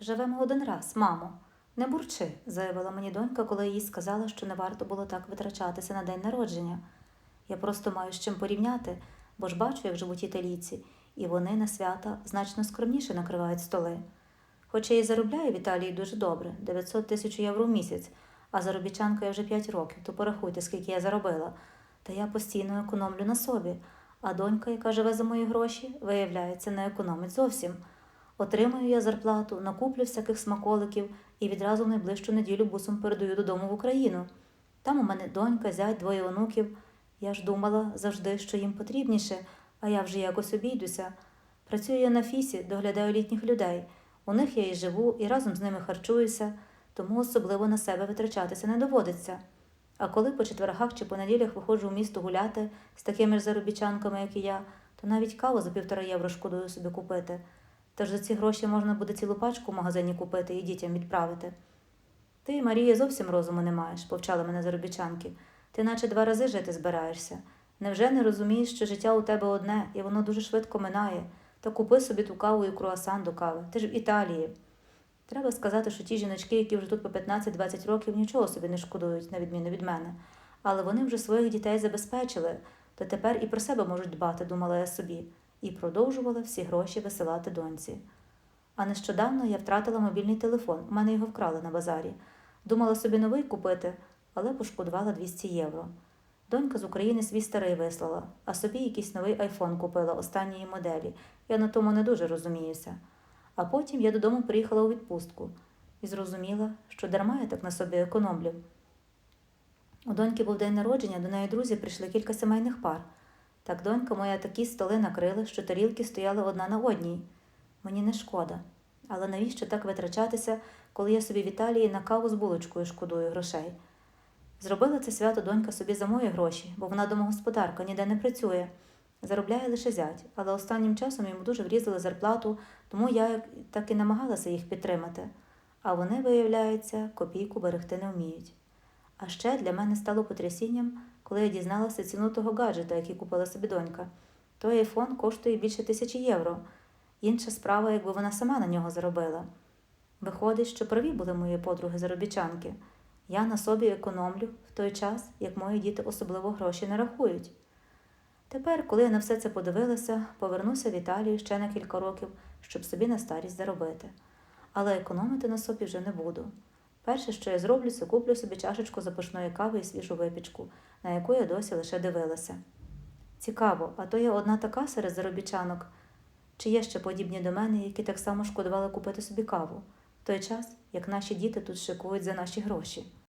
Живемо один раз, мамо. Не бурчи, заявила мені донька, коли їй сказала, що не варто було так витрачатися на день народження. Я просто маю з чим порівняти, бо ж бачу, як живуть італійці, і вони на свята значно скромніше накривають столи. Хоча я і заробляю в Італії дуже добре 900 тисяч євро в місяць, а заробітчанка я вже 5 років, то порахуйте, скільки я заробила. Та я постійно економлю на собі, а донька, яка живе за мої гроші, виявляється, не економить зовсім. Отримую я зарплату, накуплю всяких смаколиків і відразу в найближчу неділю бусом передаю додому в Україну. Там у мене донька, зять, двоє онуків. Я ж думала завжди, що їм потрібніше, а я вже якось обійдуся. Працюю я на фісі, доглядаю літніх людей. У них я і живу, і разом з ними харчуюся, тому особливо на себе витрачатися не доводиться. А коли по четвергах чи по неділях виходжу в місто гуляти з такими ж заробітчанками, як і я, то навіть каву за півтора євро шкодую собі купити. Тож за ці гроші можна буде цілу пачку в магазині купити і дітям відправити. Ти, Марія, зовсім розуму не маєш, повчали мене заробітчанки. Ти наче два рази жити збираєшся. Невже не розумієш, що життя у тебе одне, і воно дуже швидко минає, то купи собі ту каву і круасан до кави. Ти ж в Італії. Треба сказати, що ті жіночки, які вже тут по 15-20 років, нічого собі не шкодують, на відміну від мене. Але вони вже своїх дітей забезпечили, то тепер і про себе можуть дбати, думала я собі, і продовжувала всі гроші висилати доньці. А нещодавно я втратила мобільний телефон, у мене його вкрали на базарі. Думала собі новий купити, але пошкодувала 200 євро. Донька з України свій старий вислала, а собі якийсь новий айфон купила останньої моделі. Я на тому не дуже розуміюся. А потім я додому приїхала у відпустку і зрозуміла, що дарма я так на собі економлю. У доньки був день народження, до неї друзі прийшли кілька сімейних пар. Так донька моя такі столи накрила, що тарілки стояли одна на одній. Мені не шкода. Але навіщо так витрачатися, коли я собі в Італії на каву з булочкою шкодую грошей? Зробила це свято донька собі за мої гроші, бо вона домогосподарка ніде не працює. Заробляє лише зять, але останнім часом йому дуже врізали зарплату, тому я так і намагалася їх підтримати. А вони, виявляється, копійку берегти не вміють. А ще для мене стало потрясінням, коли я дізналася ціну того гаджета, який купила собі донька. Той айфон коштує більше тисячі євро. Інша справа, якби вона сама на нього заробила. Виходить, що праві були мої подруги заробітчанки. Я на собі економлю в той час, як мої діти особливо гроші не рахують. Тепер, коли я на все це подивилася, повернуся в Італію ще на кілька років, щоб собі на старість заробити. Але економити на собі вже не буду. Перше, що я зроблю, це куплю собі чашечку запашної кави і свіжу випічку, на яку я досі лише дивилася. Цікаво, а то я одна така серед заробітчанок, чи є ще подібні до мене, які так само шкодували купити собі каву, в той час, як наші діти тут шикують за наші гроші.